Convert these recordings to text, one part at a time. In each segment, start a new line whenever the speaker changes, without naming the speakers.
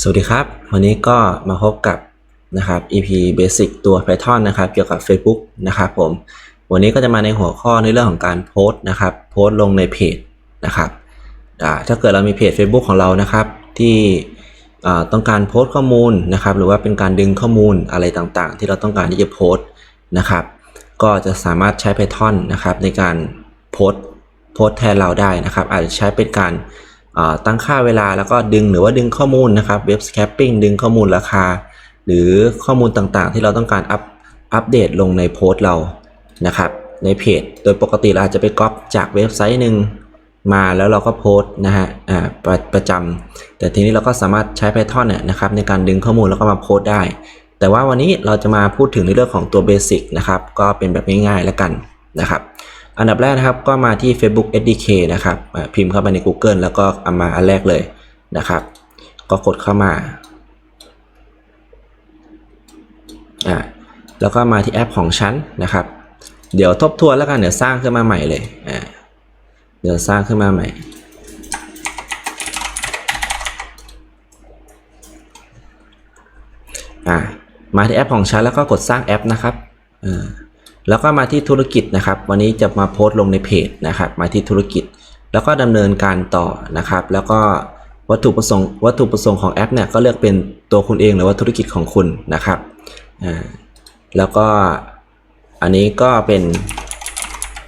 สวัสดีครับ วันนี้ก็มาพบกับนะครับ EP Basic ตัว Python นะครับเกี่ยวกับ Facebook นะครับผม วันนี้ก็จะมาในหัวข้อในเรื่องของการโพสต์นะครับ โพสต์ลงในเพจนะครับถ้าเกิดเรามีเพจ Facebook ของเรานะครับ ที่ต้องการโพสต์ข้อมูลนะครับ หรือว่าเป็นการดึงข้อมูลอะไรต่างๆ ที่เราต้องการที่จะโพสต์นะครับ ก็จะสามารถใช้ Python นะครับในการโพสต์โพสต์แทนเราได้นะครับ อาจจะใช้เป็นการ ตั้งค่าเวลาแล้วก็ดึงหรือว่าดึงข้อมูลนะครับเว็บสแคปปิ้งดึงข้อมูลราคา หรือข้อมูลต่างๆ ที่เราต้องการอัปอัปเดตลงในโพสต์เรานะครับในเพจ โดยปกติเราอาจจะไปก๊อปจากเว็บไซต์หนึ่งมาแล้วเราก็โพสต์นะฮะอ่าประประจำแต่ทีนี้เราก็สามารถใช้ Python เนี่ยนะครับในการดึงข้อมูลแล้วก็มาโพสต์ได้ แต่ว่าวันนี้เราจะมาพูดถึงในเรื่องของตัวเบสิกนะครับก็เป็นแบบง่ายๆแล้วกันนะครับ อันดับแรกนะครับก็มาที่ Facebook SDK นะครับพิมพ์เข้าไปใน Google แล้วก็เอามาอันแรกเลยนะครับ ก็กดเข้ามาอ่าแล้วก็มาที่แอปของฉันนะครับ เดี๋ยวทบทวนแล้วกันเดี๋ยวสร้างขึ้นมาใหม่เลยอ่าเดี๋ยวสร้างขึ้นมาใหม่อ่ามาที่แอปของฉันแล้วก็กดสร้างแอปนะครับอ่า แล้วก็มาที่ธุรกิจนะครับ วันนี้จะมาโพสต์ลงในเพจนะครับ มาที่ธุรกิจ แล้วก็ดำเนินการต่อนะครับ แล้วก็วัตถุประสงค์วัตถุประสงค์ของแอปเนี่ยก็เลือกเป็นตัวคุณเองหรือว่าธุรกิจของคุณนะครับอ่าแล้วก็อันนี้ก็เป็น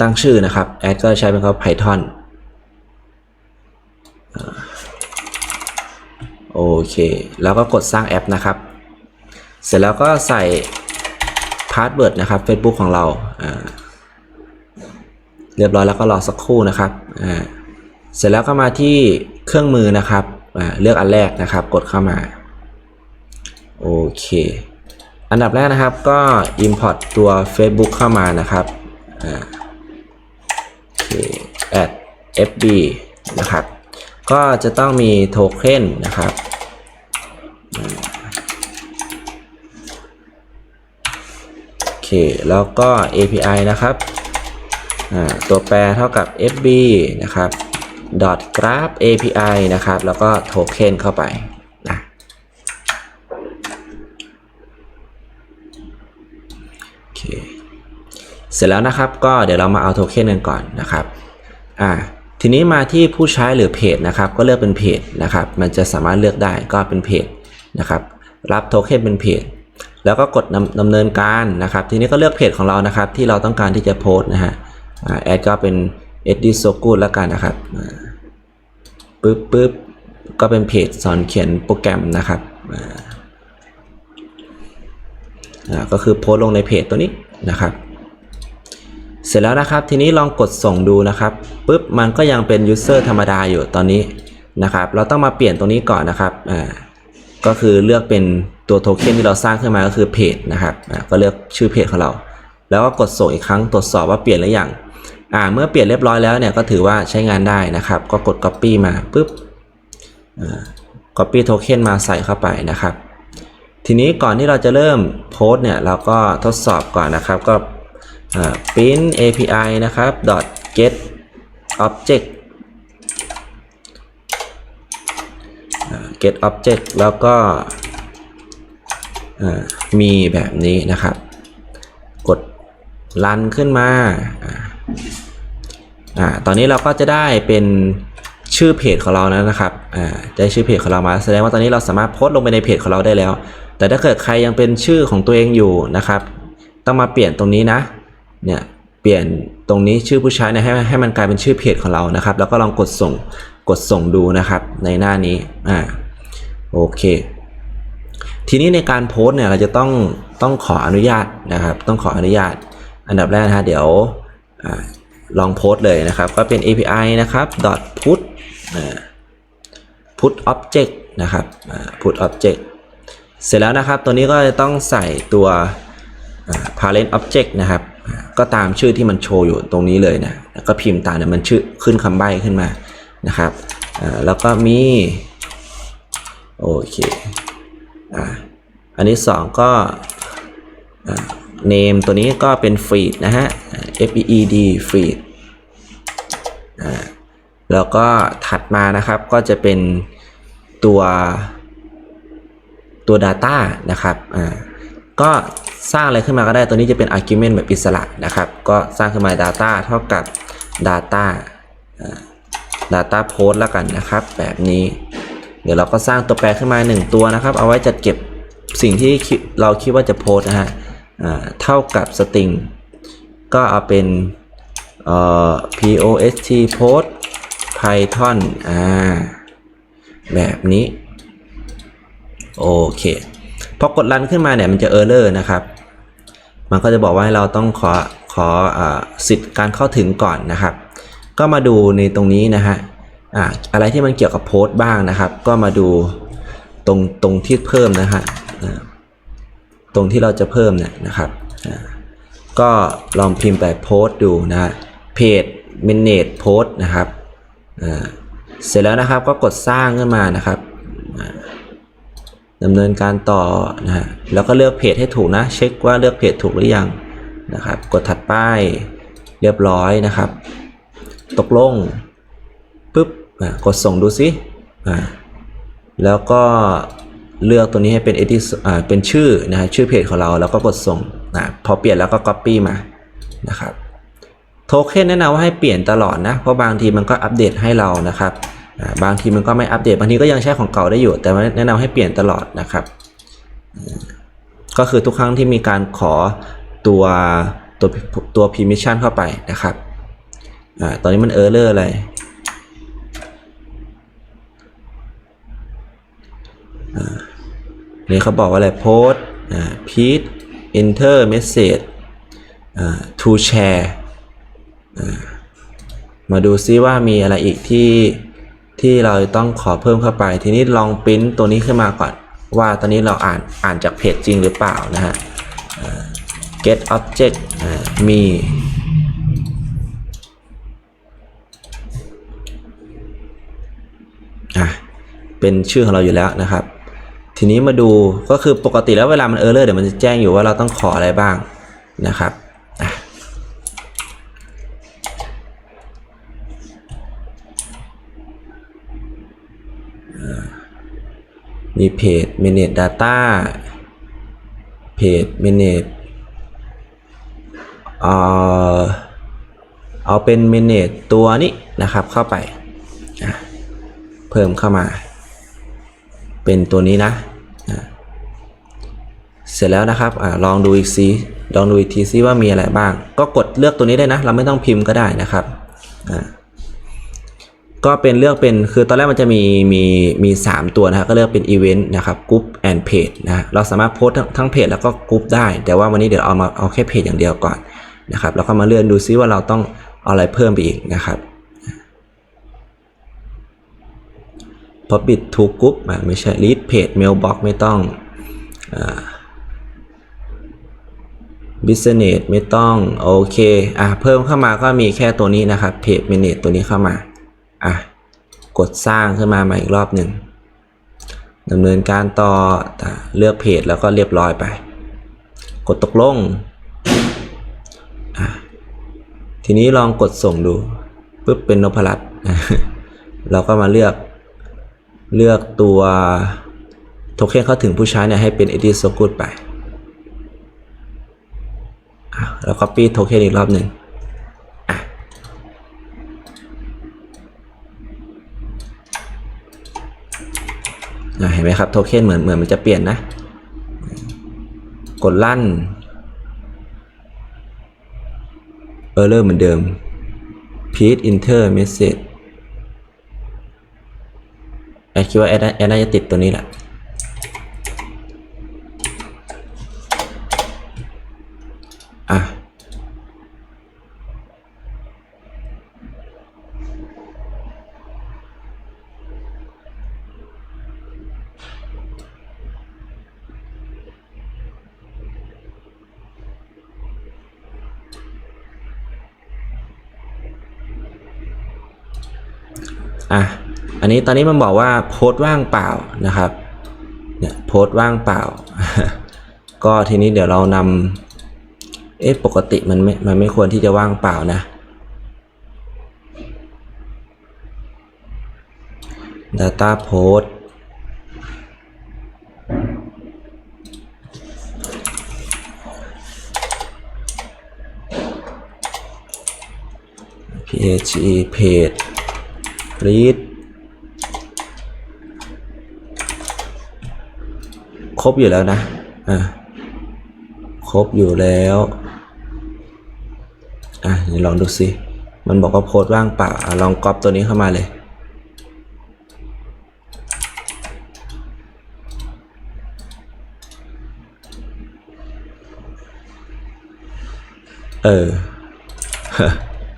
ตั้งชื่อนะครับแอดก็ใช้เป็นคำ Python อ่าโอเค แล้วก็กดสร้างแอปนะครับ เสร็จแล้วก็ใส่ พาสเวิร์ดนะครับ Facebook ของเราเรียบร้อยแล้วก็รอสักครู่นะครับเสร็จแล้วก็มาที่เครื่องมือนะครับเลือกอันแรกนะครับ กดเข้ามาโอเค อันดับแรกนะครับก็ import ตัว Facebook เข้ามานะครับโอเค add fb นะครับ ก็จะต้องมีโทเค็นนะครับ โอ เคแล้วก็ API นะครับตัวแปรเท่ากับ fb นะครับ dot graph API นะครับ แล้วก็โทเค็นเข้าไปนะโอเคเสร็จแล้วนะครับก็เดี๋ยวเรามาเอาโทเค็นกันก่อนนะครับอ่าทีนี้มาที่ผู้ใช้หรือเพจนะครับ ก็เลือกเป็นเพจนะครับ มันจะสามารถเลือกได้ก็เป็นเพจนะครับ รับโทเค็นเป็นเพจ แล้วก็กดดำดำเนินการนะครับ ทีนี้ก็เลือกเพจของเรานะครับ ที่เราต้องการที่จะโพสต์นะฮะแอดก็เป็น e d i s o g o o d แล้วกันนะครับปึ๊บปึ๊บก็เป็นเพจสอนเขียนโปรแกรมนะครับอ่าก็คือโพสต์ลงในเพจตัวนี้นะครับ เสร็จแล้วนะครับ ทีนี้ลองกดส่งดูนะครับปุ๊บมันก็ยังเป็น user ธรรมดาอยู่ตอนนี้นะครับ เราต้องมาเปลี่ยนตรงนี้ก่อนนะครับอ่าก็คือเลือกเป็น ตัวโทเค็นที่เราสร้างขึ้นมาก็คือเพจนะครับก็เลือกชื่อเพจของเรา แล้วก็กดส่งอีกครั้งตรวจสอบว่าเปลี่ยนหรือยังอ่าเมื่อเปลี่ยนเรียบร้อยแล้วเนี่ยก็ถือว่าใช้งานได้นะครับ ก็กด copy มาปุ๊บอ่า copy token มาใส่เข้าไปนะครับ ทีนี้ก่อนที่เราจะเริ่มโพสเนี่ยเราก็ทดสอบก่อนนะครับก็ print API นะครับ get object get object แล้วก็ มีแบบนี้นะครับ กด run ขึ้นมาอ่าอ่าตอนนี้เราก็จะได้เป็นชื่อเพจของเราแล้วนะครับอ่าได้ชื่อเพจของเรามา แสดงว่าตอนนี้เราสามารถโพสต์ลงไปในเพจของเราได้แล้ว แต่ถ้าเกิดใครยังเป็นชื่อของตัวเองอยู่นะครับ ต้องมาเปลี่ยนตรงนี้นะ เนี่ยเปลี่ยนตรงนี้ชื่อผู้ใช้เนี่ยให้ให้มันกลายเป็นชื่อเพจของเรานะครับ แล้วก็ลองกดส่งกดส่งดูนะครับในหน้านี้อ่าโอเค ทีนี้ในการโพสเนี่ยเราจะต้องต้องขออนุญาตนะครับ ต้องขออนุญาต อันดับแรกนะฮะเดี๋ยวอลองโพสเลยนะครับ ก็เป็น API นะครับ .put put object นะครับ put object เสร็จแล้วนะครับตัวนี้ก็จะต้องใส่ตัว parent object นะครับ ก็ตามชื่อที่มันโชว์อยู่ตรงนี้เลยนะแล้วก็พิมพ์ตามเนี่ยมันชื่อขึ้นคำใบ้ขึ้นมานะครับแล้วก็มี โอเค อันนี้สองก็ name ตัวนี้ก็เป็น feed นะฮะ f e e d feed แล้วก็ถัดมานะครับก็จะเป็นตัวตัว Data นะครับก็สร้างอะไรขึ้นมาก็ได้ตัวนี้จะเป็น argument แบบอิสระนะครับ ก็สร้างขึ้นมา Data เท่ากับ Data อ่า Data Post แล้วกันนะครับ แบบนี้ ดี๋ยวเราก็สร้างตัวแปรขึ้นมา 1 ตัวนะครับ เอาไว้จัดเก็บสิ่งที่เราคิดว่าจะโพสนะฮะเท่ากับ string ก็เอาเป็น post post python อ่าแบบนี้ โอเค พอกดรันขึ้นมาเนี่ยมันจะ error นะครับ มันก็จะบอกว่าเราต้องขอขออสิทธิ์การเข้าถึงก่อนนะครับ ก็มาดูในตรงนี้นะฮะ อ่าอะไรที่มันเกี่ยวกับโพสต์บ้างนะครับ ก็มาดูตรงตรงที่เพิ่มนะฮะตรงที่เราจะเพิ่มเนี่ยนะครับก็ลองพิมพ์ไปโพสต์ดูนะฮะเพจ manage post นะครับเสร็จแล้วนะครับก็กดสร้างขึ้นมานะครับดำเนินการต่อนะฮะแล้วก็เลือกเพจให้ถูกนะ เช็คว่าเลือกเพจถูกหรือยังนะครับ กดถัดไปเรียบร้อยนะครับ ตกลง กดส่งดูซิแล้วก็เลือกตัวนี้ให้เป็น edit อ่าเป็นชื่อนะฮะชื่อเพจของเราแล้วก็กดส่งอะพอเปลี่ยนแล้วก็ copy มานะครับโทเค็นแนะนำว่าให้เปลี่ยนตลอดนะ เพราะบางทีมันก็อัปเดตให้เรานะครับบางทีมันก็ไม่อัปเดตบางทีก็ยังใช้ของเก่าได้อยู่ แต่แนะนำให้เปลี่ยนตลอดนะครับ ก็คือทุกครั้งที่มีการขอตัวตัวตัว permission เข้าไปนะครับอตอนนี้มันเออร์เลอร์อะไร อ่านี่เขาบอกว่าอะไรโพสพีท enter message อ่า to share มาดูซิว่ามีอะไรอีกที่ที่เราต้องขอเพิ่มเข้าไป ทีนี้ลองปริ้นตัวนี้ขึ้นมาก่อน ว่าตอนนี้เราอ่านอ่านจากเพจจริงหรือเปล่านะฮะ get object มีเป็นชื่อของเราอยู่แล้วนะครับ ทีนี้มาดูก็คือปกติแล้วเวลามันเออร์เลอร์เดี๋ยวมันจะแจ้งอยู่ว่าเราต้องขออะไรบ้างนะครับมีเพจ manage data เพจ manage เออเอาเป็น manage ตัวนี้นะครับเข้าไป เพิ่มเข้ามา เป็นตัวนี้นะเสร็จแล้วนะครับอลองดูอีกซิลองดูอีกทีซิว่ามีอะไรบ้าง ก็กดเลือกตัวนี้ได้นะ เราไม่ต้องพิมพ์ก็ได้นะครับก็เป็นเลือกเป็นคือตอนแรกมันจะมีมีมีสามตัวนะครับก็เลือกเป็น Event นะครับ Group and Page นะเราสามารถโพสต์ทั้งทั้งเพจแล้วก็กรุ๊ปได้ แต่ว่าวันนี้เดี๋ยวเอามาเอาแค่เพจอย่างเดียวก่อนนะครับแล้วก็มาเลื่อนดูซิว่าเราต้องเอาอะไรเพิ่มไปอีกนะครับ พอปิดทูกรุ๊ปไม่ใช่ lead page mailbox ไม่ต้องอ่า business ไม่ต้อง โอเค อะ เพิ่มเข้ามาก็มีแค่ตัวนี้นะครับ page manage ตัวนี้เข้ามา อะ กดสร้างขึ้นมาใหม่อีกรอบหนึ่งดำเนินการต่อเลือกเพจแล้วก็เรียบร้อยไป กดตกลง ทีนี้ลองกดส่งดูปุ๊บเป็นนพรัตน์เราก็มาเลือก เลือกตัวโทเค็นเข้าถึงผู้ใช้เนี่ยให้เป็น edit so good ไปแล้ว copy โทเค็นอีกรอบหนึ่งเห็นไหมครับโทเค็นเหมือนเหมือนมันจะเปลี่ยนนะ กดลั่นเออร์เลอร์เหมือนเดิม p e a s e enter message ดคิดว่าแอดน่าแอดน่าจะติดตัวนี้แหละอะอะันนี้ตอนนี้มันบอกว่าโพสต์ว่างเปล่านะครับเนี่ยโพสต์ว่างเปล่า ก็ทีนี้เดี๋ยวเรานำเอ๊ะปกติมันไม่มันไม่ควรที่จะว่างเปล่านะ Data าโพสพีเอ PHE Page Read รบอยู่แล้วนะอะครบอยู่แล้วอะเดี๋ยวลองดูสิมันบอกว่าโพสต์ว่างเปล่าอะลองก๊อปตัวนี้เข้ามาเลยเออ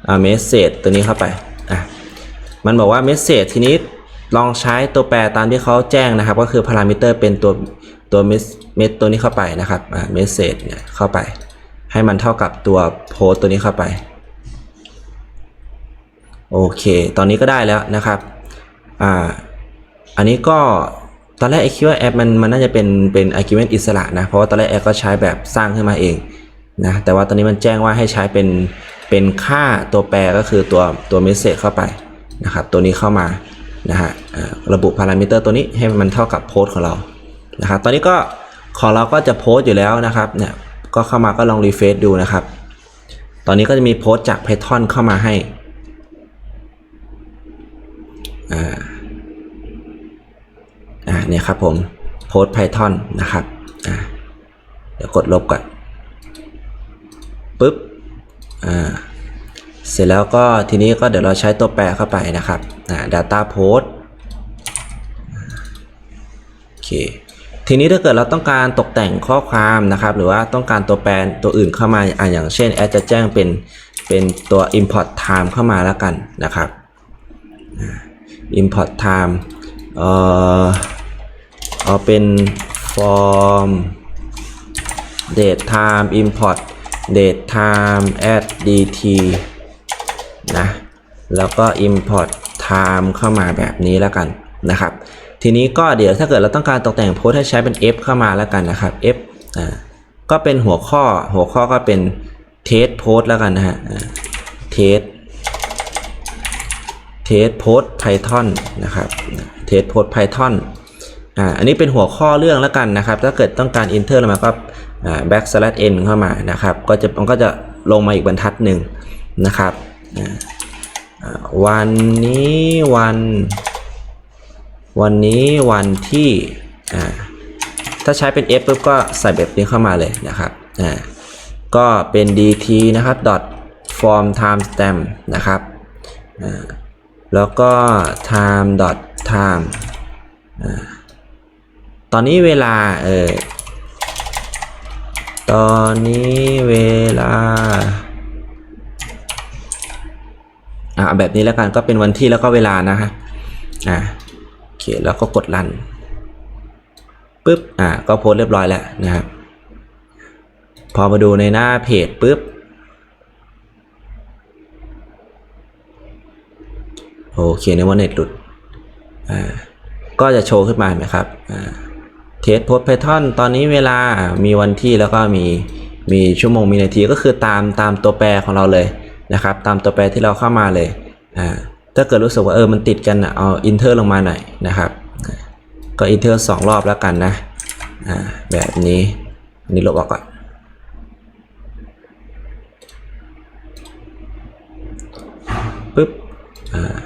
เอาเมสเซจตัวนี้เข้าไป อะ มันบอกว่าเมสเซจทีนี้ลองใช้ตัวแปรตามที่เขาแจ้งนะครับ ก็คือพารามิเตอร์เป็นตัว ตัวเมสเมสตัวนี้เข้าไปนะครับเมสเซจเนี่ยเข้าไป ให้มันเท่ากับตัวโพสตัวนี้เข้าไป โอเค ตอนนี้ก็ได้แล้วนะครับอ่าอันนี้ก็ตอนแรกไอคิดว่าแอปมันมันน่าจะเป็นเป็น argument อิสระนะ เพราะว่าตอนแรกแอปก็ใช้แบบสร้างขึ้นมาเองนะแต่ว่าตอนนี้มันแจ้งว่าให้ใช้เป็นเป็นค่าตัวแปรก็คือตัวตัว message เข้าไปนะครับ ตัวนี้เข้ามานะฮะระบุพารามิเตอร์ตัวนี้ให้มันเท่ากับโพสของเรา นะครับตอนนี้ก็ของเราก็จะโพสต์อยู่แล้วนะครับเนี่ยก็เข้ามาก็ลองรีเฟซดูนะครับ ตอนนี้ก็จะมีโพสต์จาก Python เข้ามาให้อ่าอ่าเนี่ยครับผมโพสต์ Python นะครับอ่าเดี๋ยวกดลบก่อนปึ๊บอ่าเสร็จแล้วก็ทีนี้ก็เดี๋ยวเราใช้ตัวแปรเข้าไปนะครับอ่า data post โอเค ทีนี้ถ้าเกิดเราต้องการตกแต่งข้อความนะครับ หรือว่าต้องการตัวแปรตัวอื่นเข้ามาอ่าอย่างเช่นแอดจะแจ้งเป็นเป็นตัว import time เข้ามาแล้วกันนะครับ import time เอ่อเอาเป็น form date time import date time add dt นะแล้วก็ import time เข้ามาแบบนี้แล้วกันนะครับ ทีนี้ก็เดี๋ยวถ้าเกิดเราต้องการตกแต่งโพสต์ให้ใช้เป็น f เข้ามาแล้วกันนะครับ f อ่าก็เป็นหัวข้อหัวข้อก็เป็น test post แล้วกันนะฮะอ่า test test post python นะครับ test post python อ่าอันนี้เป็นหัวข้อเรื่องแล้วกันนะครับ ถ้าเกิดต้องการ enter ลงมาก็อ่า backslash n เข้ามานะครับ ก็จะมันก็จะลงมาอีกบรรทัดหนึ่งนะครับวันนี้วัน วันนี้วันที่อ่าถ้าใช้เป็น f ปุ๊บก็ใส่แบบนี้เข้ามาเลยนะครับอ่าก็เป็น dt นะครับ dot form time stamp นะครับอ่าแล้วก็ time dot time อ่าตอนนี้เวลาเออตอนนี้เวลาอ่าแบบนี้แล้วกันก็เป็นวันที่แล้วก็เวลานะฮะอ่า เคแล้วก็กดรันปุ๊บอ่าก็โพสเรียบร้อยแล้วนะครับพอมาดูในหน้าเพจปุ๊บโอเคนึกว่าเน็ตหลุดอ่าก็จะโชว์ขึ้นมาเห็นไหมครับอ่าเทสโพสไพทอนตอนนี้เวลามีวันที่แล้วก็มีมีชั่วโมงมีนาทีก็คือตามตามตัวแปรของเราเลยนะครับ ตามตัวแปรที่เราเข้ามาเลยอ่า ถ้าเกิดรู้สึกว่าเออมันติดกันอะเอาอินเทอร์ลงมาหน่อยนะครับ ก็อินเทอร์สองรอบแล้วกันนะอ่าแบบนี้อันนี้ลบออกก่อนปึ๊บอ่า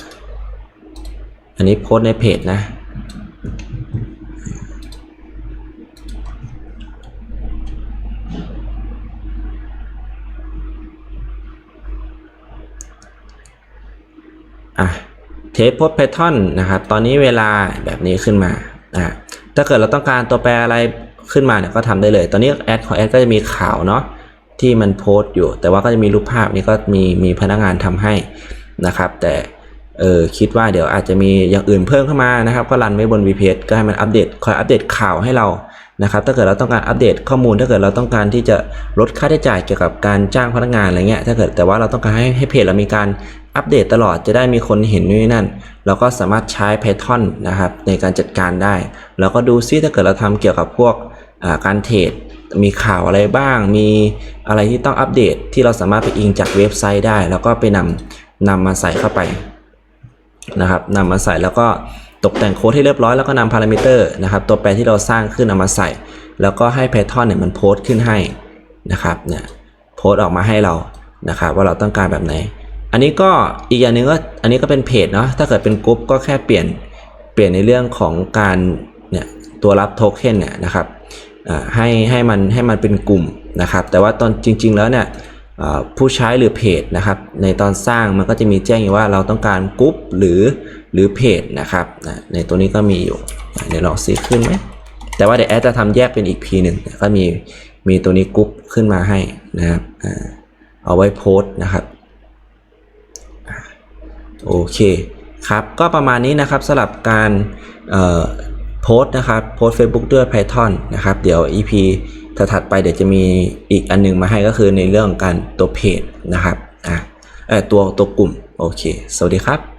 อันนี้โพสในเพจนะ เทสโพส Python นะครับ ตอนนี้เวลาแบบนี้ขึ้นมาอะถ้าเกิดเราต้องการตัวแปรอะไรขึ้นมาเนี่ยก็ทำได้เลย ตอนนี้แอดของแอดก็จะมีข่าวเนาะที่มันโพสต์อยู่ แต่ว่าก็จะมีรูปภาพนี่ก็มีมีพนักงานทำให้นะครับ แต่เออคิดว่าเดี๋ยวอาจจะมีอย่างอื่นเพิ่มเข้ามานะครับ ก็รันไว้บน VPS ก็ให้มันอัปเดตคอยอัปเดตข่าวให้เรานะครับ ถ้าเกิดเราต้องการอัปเดตข้อมูล ถ้าเกิดเราต้องการที่จะลดค่าใช้จ่ายเกี่ยวกับการจ้างพนักงานอะไรเงี้ยถ้าเกิดแต่ว่าเราต้องการให้ให้เพจเรามีการ อัปเดตตลอดจะได้มีคนเห็นนู่นนั่น เราก็สามารถใช้ Python นะครับในการจัดการได้ แล้วก็ดูซิถ้าเกิดเราทำเกี่ยวกับพวกการเทรดมีข่าวอะไรบ้าง มีอะไรที่ต้องอัปเดตที่เราสามารถไปอิงจากเว็บไซต์ได้ แล้วก็ไปนำนำมาใส่เข้าไปนะครับนำมาใส่แล้วก็ตกแต่งโค้ดให้เรียบร้อยแล้วก็นำพารามิเตอร์นะครับตัวแปรที่เราสร้างขึ้นเอามาใส่ แล้วก็ให้ Python เนี่ยมันโพสต์ขึ้นให้นะครับเนี่ยโพสต์ออกมาให้เรานะครับว่าเราต้องการแบบไหน อันนี้ก็อีกอย่างหนึ่งก็อันนี้ก็เป็นเพจเนาะถ้าเกิดเป็นกลุ่มก็แค่เปลี่ยนเปลี่ยนในเรื่องของการเนี่ยตัวรับโทเค็นเนี่ยนะครับให้ให้มันให้มันเป็นกลุ่มนะครับ แต่ว่าตอนจริง ๆ แล้วเนี่ยผู้ใช้หรือเพจนะครับ ในตอนสร้างมันก็จะมีแจ้งอยู่ว่าเราต้องการกลุ่มหรือหรือเพจนะครับในตัวนี้ก็มีอยู่เดี๋ยวลองซีขึ้นไหมแต่ว่าเดี๋ยวแอดจะทำแยกเป็นอีกพีหนึ่งก็มีมีตัวนี้กรุ๊ปขึ้นมาให้นะครับเอาไว้โพสต์นะครับ โอเคครับก็ประมาณนี้นะครับสำหรับการโพสต์นะครับโพสต์ Facebook ด้วย Python นะครับเดี๋ยว EP ถัดไปเดี๋ยวจะมีอีกอันหนึงมาให้ก็คือในเรื่องการตัวเพจนะครับอะตัวตัวกลุ่มโอเค สวัสดีครับ